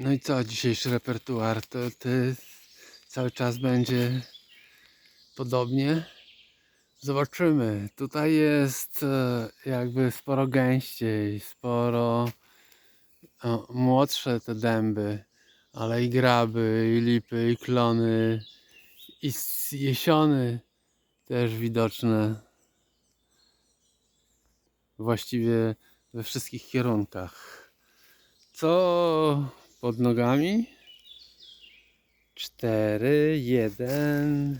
No i co, dzisiejszy repertuar to, to cały czas będzie podobnie? Zobaczymy. Tutaj jest e, jakby sporo gęściej, sporo o, młodsze te dęby, ale i graby, i lipy, i klony, i jesiony też widoczne. Właściwie we wszystkich kierunkach. Co pod nogami? 4, 1,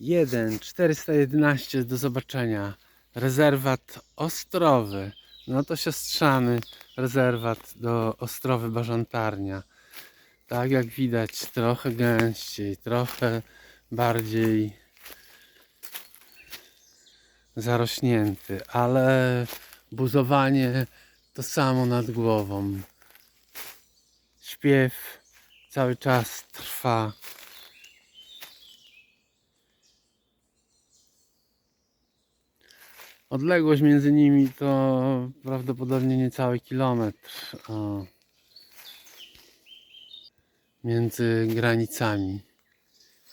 1, 411 do zobaczenia. Rezerwat Ostrowy. No to siostrzany rezerwat do Ostrowy Bażantarnia. Tak jak widać, trochę gęściej, trochę bardziej zarośnięty, ale buzowanie to samo nad głową. Śpiew cały czas trwa. Odległość między nimi to prawdopodobnie niecały kilometr. O. Między granicami.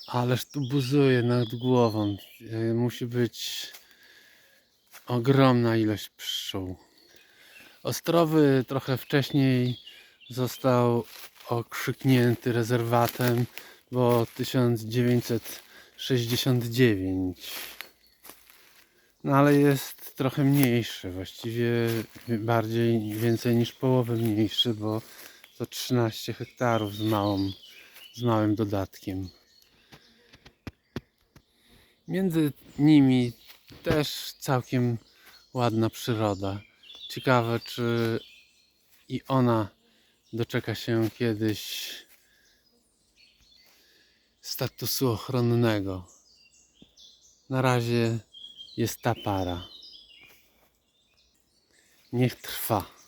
Ależ tu buzuje nad głową. Y, Musi być ogromna ilość pszczół. Ostrowy trochę wcześniej został okrzyknięty rezerwatem, bo 1969. No ale jest trochę mniejszy, właściwie bardziej, więcej niż połowę mniejszy, bo to 13 hektarów z małą, z małym dodatkiem. Między nimi też całkiem ładna przyroda. Ciekawe, czy i ona doczeka się kiedyś statusu ochronnego. Na razie jest ta para. Niech trwa.